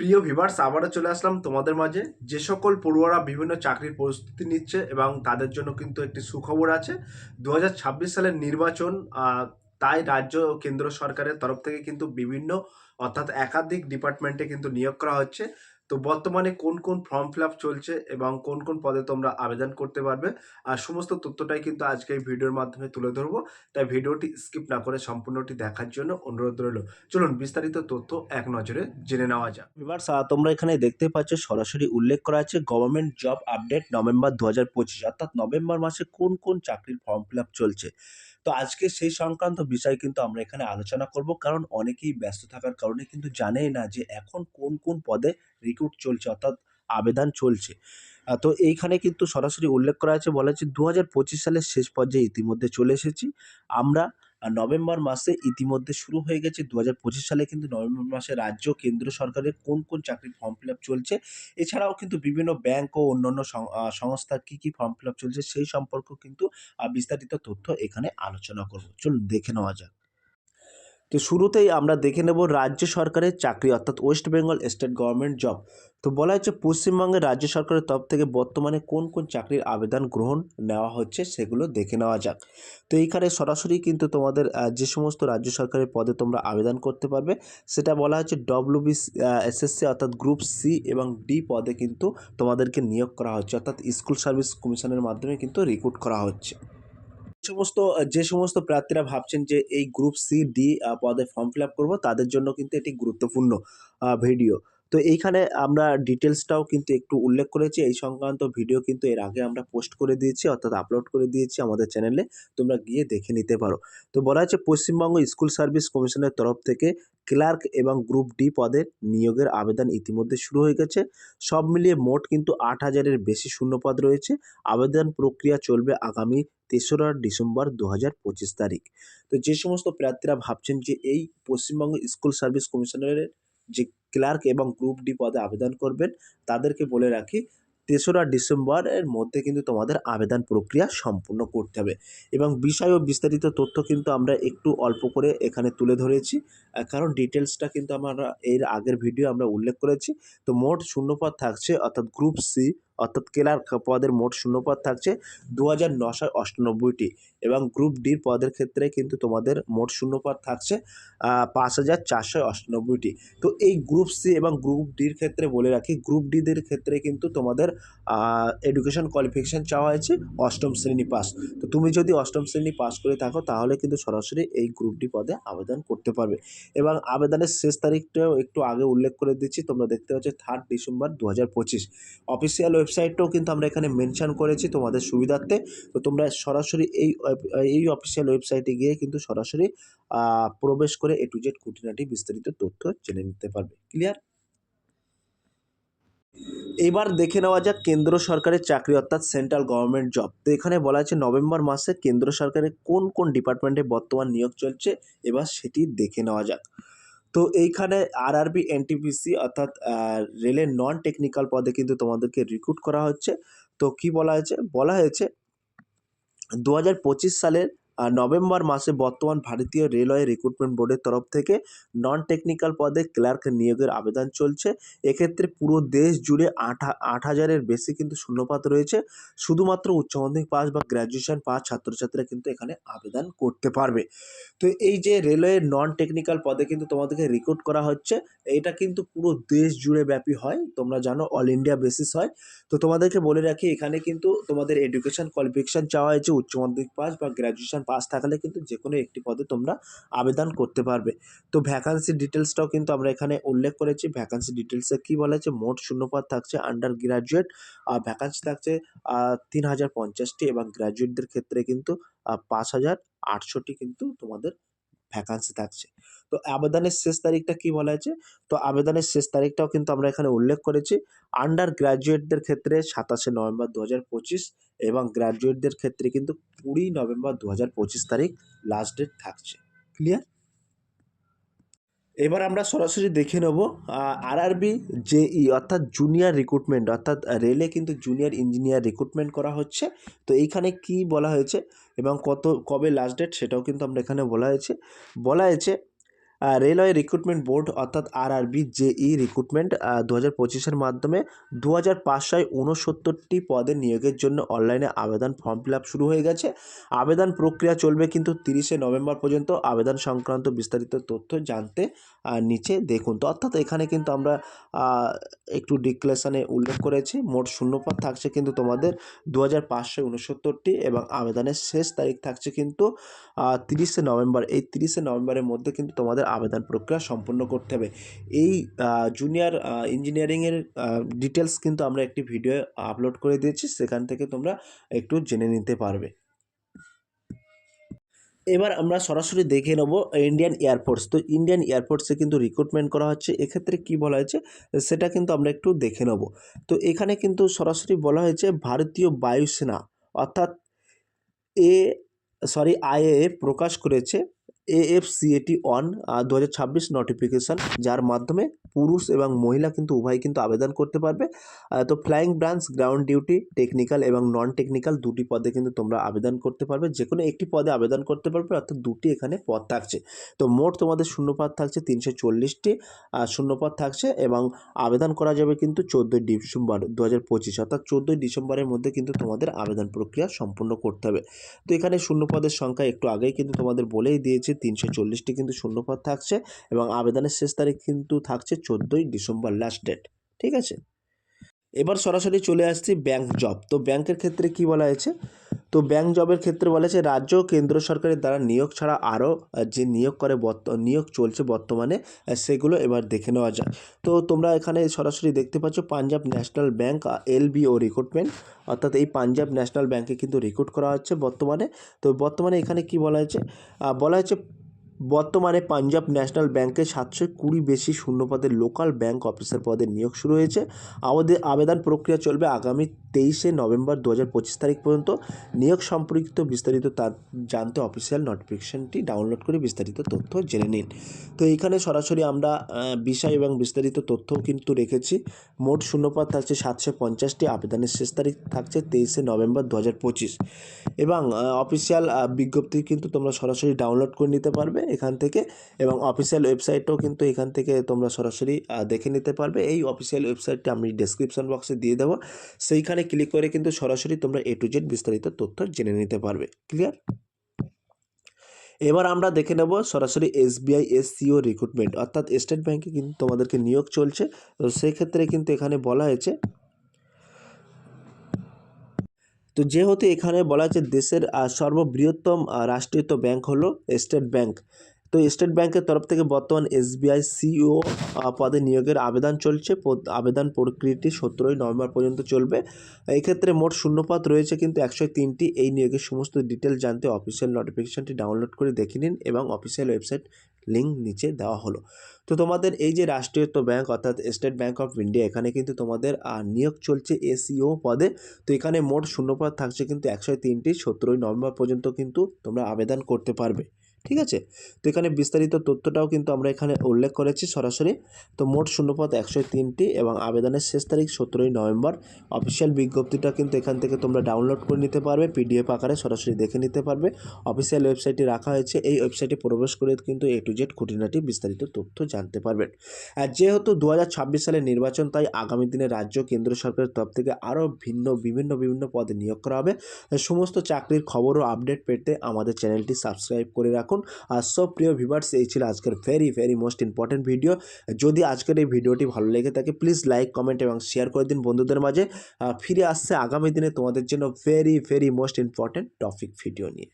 প্রিয় ভিভার্স আবারও চলে আসলাম তোমাদের মাঝে। যে সকল পড়ুয়ারা বিভিন্ন চাকরির প্রস্তুতি নিচ্ছে এবং তাদের জন্য কিন্তু একটি সুখবর আছে। দু হাজার ছাব্বিশ সালের নির্বাচন তাই রাজ্য কেন্দ্র সরকারের তরফ থেকে কিন্তু বিভিন্ন, অর্থাৎ একাধিক ডিপার্টমেন্টে কিন্তু নিয়োগ করা হচ্ছে। তো বর্তমানে কোন কোন ফর্ম ফিল চলছে এবং কোন কোন পদে তোমরা আবেদন করতে পারবে, আর সমস্ত তথ্যটাই কিন্তু আজকে এই ভিডিওর মাধ্যমে তুলে ধরবো। তাই ভিডিওটি স্কিপ না করে সম্পূর্ণটি দেখার জন্য অনুরোধ রইল। চলুন বিস্তারিত তথ্য এক নজরে জেনে নেওয়া যাক। এবার তোমরা এখানে দেখতে পাচ্ছ সরাসরি উল্লেখ করা আছে গভর্নমেন্ট জব আপডেট নভেম্বর দু হাজার পঁচিশ, অর্থাৎ নভেম্বর মাসে কোন কোন চাকরির ফর্ম ফিল চলছে। তো আজকে সেই সংক্রান্ত বিষয় কিন্তু আমরা এখানে আলোচনা করব। কারণ অনেকেই ব্যস্ত থাকার কারণে কিন্তু জানেই না যে এখন কোন কোন পদে রিক্রুট চলছে, অর্থাৎ আবেদন চলছে। তো এইখানে কিন্তু সরাসরি উল্লেখ করা আছে, বলা হচ্ছে দু হাজার পঁচিশ সালের শেষ পর্যায়ে ইতিমধ্যে চলে এসেছি। আমরা আর নভেম্বর মাসে ইতিমধ্যে শুরু হয়ে গেছে দু হাজার পঁচিশ সালে কিন্তু নভেম্বর মাসে রাজ্য, কেন্দ্র সরকারের কোন কোন চাকরির ফর্ম ফিল আপ চলছে। এছাড়াও কিন্তু বিভিন্ন ব্যাংক ও অন্যান্য সংস্থা কি কী ফর্ম ফিল আপ চলছে সেই সম্পর্কেও কিন্তু বিস্তারিত তথ্য এখানে আলোচনা করব। চলুন দেখে নেওয়া যাক। তো শুরুতেই আমরা দেখে নেব রাজ্য সরকারের চাকরি, অর্থাৎ West Bengal state government job তো বলা হচ্ছে পশ্চিমবঙ্গের রাজ্য সরকারের তরফ থেকে বর্তমানে কোন কোন চাকরির আবেদন গ্রহণ নেওয়া হচ্ছে সেগুলো দেখে নেওয়া যাক। তো এইখানে সরাসরি কিন্তু তোমাদের যে সমস্ত রাজ্য সরকারের পদে তোমরা আবেদন করতে পারবে, সেটা বলা হচ্ছে ডব্লিউবি এসএসসি অর্থাৎ গ্রুপ সি এবং ডি পদে কিন্তু তোমাদেরকে নিয়োগ করা হচ্ছে, অর্থাৎ স্কুল সার্ভিস কমিশনের মাধ্যমে কিন্তু রিক্রুট করা হচ্ছে। সমস্ত, যে সমস্ত প্রার্থীরা ভাবছেন যে এই গ্রুপ সি ডি পদে ফর্ম ফিল আপ করব, তাদের জন্য কিন্তু এটি গুরুত্বপূর্ণ ভিডিও তো এইখানে আমরা ডিটেলসটাও কিন্তু একটু উল্লেখ করেছি। এই সংক্রান্ত ভিডিও কিন্তু এর আগে আমরা পোস্ট করে দিয়েছি, অর্থাৎ আপলোড করে দিয়েছি আমাদের চ্যানেলে তোমরা গিয়ে দেখে নিতে পারো। তো বলা হচ্ছে পশ্চিমবঙ্গ স্কুল সার্ভিস কমিশনের তরফ থেকে ক্লার্ক এবং গ্রুপ ডি পদের নিয়োগের আবেদন ইতিমধ্যে শুরু হয়ে গেছে। সব মিলিয়ে মোট কিন্তু আট হাজারের বেশি শূন্যপদ রয়েছে। আবেদন প্রক্রিয়া চলবে আগামী তেসরা ডিসেম্বর দু হাজার পঁচিশ তারিখ। তো যে সমস্ত প্রার্থীরা ভাবছেন যে এই পশ্চিমবঙ্গ স্কুল সার্ভিস কমিশনের যে ক্লার্ক এবং গ্রুপ ডি পদে আবেদন করবেন, তাদেরকে বলে রাখি, তেসরা ডিসেম্বরের মধ্যে কিন্তু তোমাদের আবেদন প্রক্রিয়া সম্পূর্ণ করতে হবে। এবং বিষয় ও বিস্তারিত তথ্য কিন্তু আমরা একটু অল্প করে এখানে তুলে ধরেছি। কারণ ডিটেলসটা কিন্তু আমরা এর আগের ভিডিও আমরা উল্লেখ করেছি। তো মোট শূন্যপদ থাকছে, অর্থাৎ গ্রুপ সি অর্থাৎ ক্লার্ক পদের মোট শূন্যপদ থাকছে দু হাজার নশো অষ্টানব্বইটি এবং গ্রুপ ডির পদের ক্ষেত্রে কিন্তু তোমাদের মোট শূন্যপদ থাকছে পাঁচ হাজার চারশো অষ্টানব্বইটি। তো এই গ্রুপ সি এবং গ্রুপ ডির ক্ষেত্রে বলে রাখি, গ্রুপ ডিদের ক্ষেত্রে কিন্তু তোমাদের এডুকেশন কোয়ালিফিকেশান চাওয়া হয়েছে, অষ্টম শ্রেণি পাস। তো তুমি যদি অষ্টম শ্রেণি পাস করে থাকো, তাহলে কিন্তু সরাসরি এই গ্রুপ ডি পদে আবেদন করতে পারবে। এবং আবেদনের শেষ তারিখটাও একটু আগে উল্লেখ করে দিচ্ছি, তোমরা দেখতে পাচ্ছ থার্ড ডিসেম্বর দু হাজার পঁচিশ অফিসিয়াল ওয়েবসাইটটাও কিন্তু আমরা এখানে মেনশান করেছি তোমাদের সুবিধার্থে। তো তোমরা সরাসরি এই এই অফিসিয়াল ওয়েবসাইটে গিয়ে কিন্তু সরাসরি প্রবেশ করে এ টু জেড খুঁটিনাটি বিস্তারিত তথ্য জেনে নিতে পারবে। ক্লিয়ার এবার দেখে নেওয়া যাক কেন্দ্র সরকারের চাকরি অর্থাৎ সেন্ট্রাল গভর্নমেন্ট জব তো এখানে বলা আছে নভেম্বর মাসে কেন্দ্র সরকারের কোন কোন ডিপার্টমেন্টে বর্তমান নিয়োগ চলছে? এবার সেটি দেখে নেওয়া যাক। তো এইখানে আরআরবি এনটিপিসি অর্থাৎ রেলের নন টেকনিক্যাল পদে কিন্তু তোমাদেরকে রিক্রুট করা হচ্ছে। তো কি বলা হয়েছে? বলা হয়েছে, দু হাজার পঁচিশ সালের নভেম্বর মাসে বর্তমান ভারতীয় রেলওয়ে রিক্রুটমেন্ট বোর্ডের তরফ থেকে নন টেকনিক্যাল পদে ক্লার্ক নিয়োগের আবেদন চলছে। এক্ষেত্রে পুরো দেশ জুড়ে আট আট হাজারের বেশি কিন্তু শূন্যপাত রয়েছে। শুধুমাত্র উচ্চ মাধ্যমিক পাস বা গ্র্যাজুয়েশন পাস ছাত্রছাত্রীরা কিন্তু এখানে আবেদন করতে পারবে। তো এই যে রেলওয়ে নন টেকনিক্যাল পদে কিন্তু তোমাদেরকে রিক্রুট করা হচ্ছে এটা কিন্তু পুরো দেশ জুড়ে ব্যাপী হয়। তোমরা জানো অল ইন্ডিয়া বেসিস হয়। তো তোমাদেরকে বলে রাখি, এখানে কিন্তু তোমাদের এডুকেশন কোয়ালিফিকেশান চাওয়া হয়েছে, উচ্চ মাধ্যমিক পাস বা গ্র্যাজুয়েশন পাস থাকলে কিন্তু যে কোনো একটি পদে তোমরা আবেদন করতে পারবে। তো ভ্যাকান্সি ডিটেলসটাও কিন্তু আমরা এখানে উল্লেখ করেছি। ভ্যাকান্সি ডিটেলসে কী বলেছে? মোট শূন্যপদ থাকছে আন্ডার গ্রাজুয়েট আর ভ্যাকান্সি থাকছে তিন হাজার পঞ্চাশটি এবং গ্র্যাজুয়েটদের ক্ষেত্রে কিন্তু পাঁচ হাজার আটশোটি কিন্তু তোমাদের ভ্যাকান্সি থাকছে। তো আবেদনের শেষ তারিখটা কি বলা হয়েছে তো আবেদনের শেষ তারিখটাও কিন্তু আমরা এখানে উল্লেখ করেছি। আন্ডার গ্র্যাজুয়েটদের ক্ষেত্রে সাতাশে নভেম্বর দু হাজার পঁচিশ এবং গ্র্যাজুয়েটদের ক্ষেত্রে কিন্তু কুড়ি নভেম্বর দু হাজার পঁচিশ তারিখ লাস্ট ডেট থাকছে। ক্লিয়ার এবার আমরা সরাসরি দেখে নেব আরআরবি জেই অর্থাৎ জুনিয়র রিক্রুটমেন্ট অর্থাৎ রেলে কিন্তু জুনিয়র ইঞ্জিনিয়ার রিক্রুটমেন্ট করা হচ্ছে। তো এইখানে কি বলা হয়েছে এবং কত, কবে লাস্ট ডেট সেটাও কিন্তু আমরা এখানে বলা হয়েছে। বলা হয়েছে রেলওয়ে রিক্রুটমেন্ট বোর্ড অর্থাৎ আরআরবি জেই রিক্রুটমেন্ট দু হাজার পঁচিশের মাধ্যমে দু হাজার পাঁচশোয় ঊনসত্তরটি পদে নিয়োগের জন্য অনলাইনে আবেদন ফর্ম ফিল আপ শুরু হয়ে গেছে। আবেদন প্রক্রিয়া চলবে কিন্তু তিরিশে নভেম্বর পর্যন্ত। আবেদন সংক্রান্ত বিস্তারিত তথ্য জানতে নিচে দেখুন। তো অর্থাৎ এখানে কিন্তু আমরা একটু ডিক্লেশনে উল্লেখ করেছি। মোট শূন্যপদ থাকছে কিন্তু তোমাদের দু হাজার পাঁচশো ঊনসত্তরটি এবং আবেদনের শেষ তারিখ থাকছে কিন্তু তিরিশে নভেম্বর। এই তিরিশে নভেম্বরের মধ্যে কিন্তু তোমাদের আবেদন প্রক্রিয়া সম্পন্ন করতে হবে। এই জুনিয়র ইঞ্জিনিয়ারিংয়ের ডিটেলস কিন্তু আমরা একটি ভিডিও আপলোড করে দিয়েছি, সেখান থেকে তোমরা একটু জেনে নিতে পারবে। এবার আমরা সরাসরি দেখে নেব ইন্ডিয়ান এয়ারফোর্স তো ইন্ডিয়ান এয়ারফোর্সে কিন্তু রিক্রুটমেন্ট করা হচ্ছে, এক্ষেত্রে কি বলা হয়েছে সেটা কিন্তু আমরা একটু দেখে নেব। তো এখানে কিন্তু সরাসরি বলা হয়েছে ভারতীয় বায়ুসেনা, অর্থাৎ এ সরি আইএএ প্রকাশ করেছে। এএফসিএটি অন দু হাজার ছাব্বিশ নোটিফিকেশান যার মাধ্যমে পুরুষ এবং মহিলা কিন্তু উভয় কিন্তু আবেদন করতে পারবে। তো flying branch ground duty technical এবং নন টেকনিক্যাল দুটি পদে কিন্তু তোমরা আবেদন করতে পারবে। যে কোনো একটি পদে আবেদন করতে পারবে, অর্থাৎ দুটি এখানে পদ থাকছে। তো মোট তোমাদের শূন্যপদ থাকছে তিনশো চল্লিশটি শূন্যপদ থাকছে এবং আবেদন করা যাবে কিন্তু চোদ্দোই ডিসেম্বর দু হাজার পঁচিশ, অর্থাৎ চোদ্দোই ডিসেম্বরের মধ্যে কিন্তু তোমাদের আবেদন প্রক্রিয়া সম্পূর্ণ করতে হবে। তো এখানে শূন্যপদের সংখ্যা একটু আগেই কিন্তু তোমাদের বলেই দিয়েছে তিনশো চল্লিশটি কিন্তু শূন্যপদ থাকছে এবং আবেদনের শেষ তারিখ কিন্তু থাকছে চোদ্দোই ডিসেম্বর লাস্ট ডেট ঠিক আছে? এবার সরাসরি চলে আসছি ব্যাংক জব তো ব্যাংকের ক্ষেত্রে কি বলা হয়েছে? তো ব্যাংক জবের ক্ষেত্রে বলা হয়েছে রাজ্য কেন্দ্র সরকারের দ্বারা নিয়োগ ছাড়া আরও যে নিয়োগ করে বর্ত, নিয়োগ চলছে বর্তমানে সেগুলো এবার দেখে নেওয়া যায় তো তোমরা এখানে সরাসরি দেখতে পাচ্ছ Punjab national bank LBO recruitment অর্থাৎ এই পাঞ্জাব ন্যাশনাল ব্যাংকে কিন্তু রিক্রুট করা হচ্ছে বর্তমানে। তো বর্তমানে এখানে কি বলা হয়েছে? বলা হয়েছে বর্তমানে পাঞ্জাব ন্যাশনাল ব্যাংকে সাতশো কুড়ি বেশি শূন্য শূন্যপদের লোকাল ব্যাংক অফিসার পদে নিয়োগ শুরু হয়েছে। আমাদের আবেদন প্রক্রিয়া চলবে আগামী তেইশে নভেম্বর দু হাজার পঁচিশ তারিখ পর্যন্ত নিয়োগ সম্পর্কিত বিস্তারিত তার জানতে অফিসিয়াল নোটিফিকেশনটি ডাউনলোড করে বিস্তারিত তথ্য জেনে নিন। তো এইখানে সরাসরি আমরা বিষয় এবং বিস্তারিত তথ্যও কিন্তু রেখেছি। মোট শূন্যপদ থাকছে সাতশো পঞ্চাশটি, আবেদনের শেষ তারিখ থাকছে তেইশে নভেম্বর দু হাজার পঁচিশ। এবং অফিসিয়াল বিজ্ঞপ্তি কিন্তু তোমরা সরাসরি ডাউনলোড করে নিতে পারবে এখান থেকে এবং অফিসিয়াল ওয়েবসাইটও কিন্তু এখান থেকে তোমরা সরাসরি দেখে নিতে পারবে। এই অফিসিয়াল ওয়েবসাইটটি আমি ডেসক্রিপশন বক্সে দিয়ে দেবো। সেইখানে ক্লিক করে কিন্তু সরাসরি তোমরা এ টু জেড বিস্তারিত তথ্য জেনে নিতে পারবে। ক্লিয়ার এবার আমরা দেখে নেব সরাসরি এসবিআই এসসিও রিক্রুটমেন্ট অর্থাৎ স্টেট ব্যাংকে কিন্তু তোমাদেরকে নিয়োগ চলছে। তো সেক্ষেত্রে কিন্তু এখানে বলা হয়েছে তো যেহেতু এখানে বলা হচ্ছে দেশের সর্ববৃহত্তম আহ, রাষ্ট্রায়ত্ত ব্যাংক হলো স্টেট ব্যাংক তো স্টেট ব্যাংকের তরফ থেকে বর্তমান এসবিআই সিইও পদে নিয়োগের আবেদন চলছে। আবেদন প্রক্রিয়াটি সতেরোই নভেম্বর পর্যন্ত চলবে। এক্ষেত্রে মোট শূন্যপদ রয়েছে, কিন্তু একশো তিনটি এই নিয়োগের সমস্ত ডিটেল জানতে অফিসিয়াল নোটিফিকেশনটি ডাউনলোড করে দেখে নিন এবং অফিসিয়াল ওয়েবসাইট লিঙ্ক নিচে দেওয়া হলো। তো তোমাদের এই যে রাষ্ট্রায়ত্ত ব্যাংক, অর্থাৎ স্টেট ব্যাংক অফ ইন্ডিয়া, এখানে কিন্তু তোমাদের নিয়োগ চলছে এসিও পদে। তো এখানে মোট শূন্যপদ থাকছে, কিন্তু একশো তিনটি সতেরোই নভেম্বর পর্যন্ত কিন্তু তোমরা আবেদন করতে পারবে। ঠিক আছে? তো এখানে বিস্তারিত তথ্যটাও কিন্তু আমরা এখানে উল্লেখ করেছি সরাসরি। তো মোট শূন্যপদ একশো তিনটি এবং আবেদনের শেষ তারিখ সতেরোই নভেম্বর। অফিসিয়াল বিজ্ঞপ্তিটা কিন্তু এখান থেকে তোমরা ডাউনলোড করে নিতে পারবে, পিডিএফ আকারে সরাসরি দেখে নিতে পারবে। অফিসিয়াল ওয়েবসাইটে রাখা হয়েছে, এই ওয়েবসাইটে প্রবেশ করে কিন্তু এ টু জেড খুঁটিনাটি বিস্তারিত তথ্য জানতে পারবেন আর যেহেতু দু হাজার ছাব্বিশ সালের নির্বাচন, তাই আগামী দিনে রাজ্য কেন্দ্র সরকারের তরফ থেকে আরও ভিন্ন, বিভিন্ন বিভিন্ন পদে নিয়োগ করা হবে। সমস্ত চাকরির খবর ও আপডেট পেতে আমাদের চ্যানেলটি সাবস্ক্রাইব করে রাখুন আর সব প্রিয় ভিভার্স এই ছিল আজকের very very most important video যদি আজকের এই ভিডিওটি ভালো লেগে থাকে প্লিজ লাইক কমেন্ট এবং শেয়ার করে দিন বন্ধুদের মাঝে। ফিরে আসছে আগামী দিনে তোমাদের জন্য very very most important topic video নিয়ে।